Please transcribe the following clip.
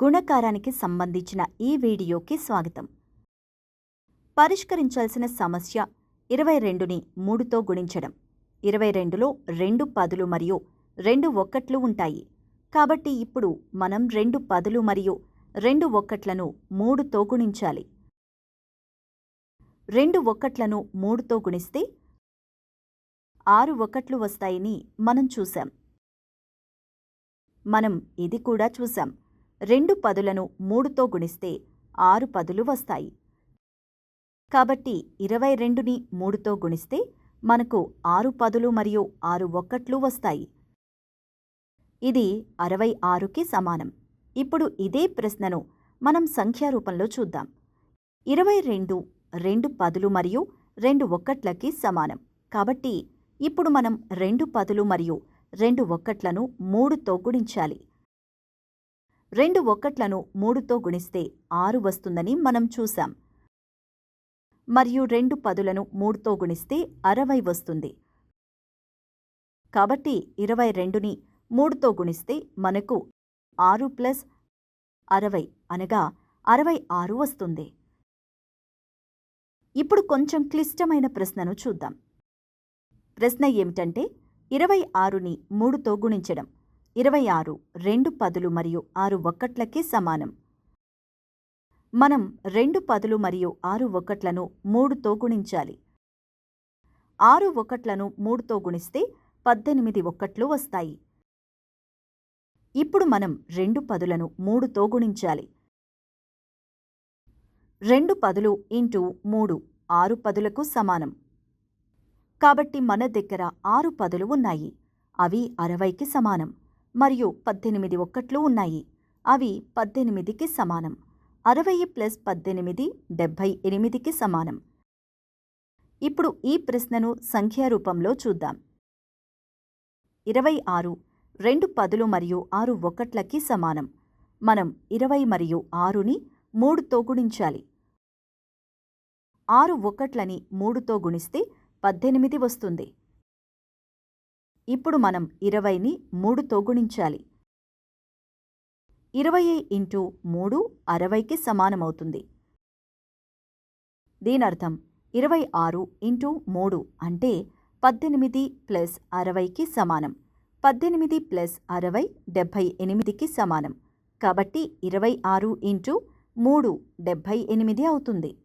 గుణకారానికి సంబంధించిన ఈ వీడియోకి స్వాగతం. పరిష్కరించాల్సిన సమస్య ఇరవై రెండుని మూడుతో గుణించడం. ఇరవై రెండులో రెండు పదులు మరియు రెండు ఒక్కట్లు ఉంటాయి. కాబట్టి ఇప్పుడు మనం రెండు పదులు మరియు రెండు ఒక్కట్లను మూడుతో గుణించాలి. రెండు ఒక్కట్లను మూడుతో గుణిస్తే ఆరు ఒక్కట్లు వస్తాయని మనం చూశాం. మనం ఇది కూడా చూశాం. రెండు పదులను మూడుతో గుణిస్తే ఆరు పదులు వస్తాయి. కాబట్టి ఇరవై రెండుని మూడుతో గుణిస్తే మనకు ఆరు పదులు మరియు ఆరు ఒక్కట్లు వస్తాయి. ఇది అరవై ఆరుకి సమానం. ఇప్పుడు ఇదే ప్రశ్నను మనం సంఖ్యారూపంలో చూద్దాం. ఇరవై రెండు రెండు పదులు మరియు రెండు ఒక్కట్లకి సమానం. కాబట్టి ఇప్పుడు మనం రెండు పదులు మరియు రెండు ఒక్కట్లను మూడుతో గుణించాలి. రెండు ఒక్కట్లను మూడుతో గుణిస్తే ఆరు వస్తుందని మనం చూశాం. మరియు రెండు పదులను మూడుతో గుణిస్తే అరవై వస్తుంది. కాబట్టి ఇరవై రెండుని మూడుతో గుణిస్తే మనకు ఆరు ప్లస్ అరవై అనగా అరవై ఆరు వస్తుంది. ఇప్పుడు కొంచెం క్లిష్టమైన ప్రశ్నను చూద్దాం. ప్రశ్న ఏమిటంటే ఇరవై ఆరుని మూడుతో గుణించడం ఇరవై ఆరు రెండు పదులు మరియు ఆరు ఒక్కట్లకి సమానం. మనం రెండు పదులు మరియు ఆరు ఒక్కట్లను మూడుతో గుణించాలి. ఆరు ఒక్కట్లను మూడుతో గుణిస్తే పద్దెనిమిది ఒక్కట్లు వస్తాయి. ఇప్పుడు మనం రెండు పదులను మూడుతో గుణించాలి. రెండు పదులు ఇంటూ మూడు ఆరు పదులకు సమానం. కాబట్టి మన దగ్గర ఆరు పదులు ఉన్నాయి. అవి అరవైకి సమానం. మరియు పద్దెనిమిది ఒక్కట్లు ఉన్నాయి. అవి పద్దెనిమిదికి సమానం. అరవై ప్లస్ పద్దెనిమిది డెబ్భై ఎనిమిదికి సమానం. ఇప్పుడు ఈ ప్రశ్నను సంఖ్యారూపంలో చూద్దాం. ఇరవై ఆరు రెండు పదులు మరియు ఆరు ఒకట్లకి సమానం. మనం ఇరవై మరియు ఆరుని మూడుతో గుణించాలి. ఆరు ఒకట్లని మూడుతో గుణిస్తే పద్దెనిమిది వస్తుంది. ఇప్పుడు మనం ఇరవైని మూడుతో గుణించాలి ఇరవై ఇంటూ మూడు అరవైకి సమానమవుతుంది. దీనర్థం ఇరవై ఆరు ఇంటూ మూడు అంటే పద్దెనిమిది ప్లస్ అరవైకి సమానం. పద్దెనిమిది ప్లస్ అరవై డెబ్భై ఎనిమిదికి సమానం. కాబట్టి ఇరవై ఆరు ఇంటూ మూడు డెబ్భై ఎనిమిది అవుతుంది.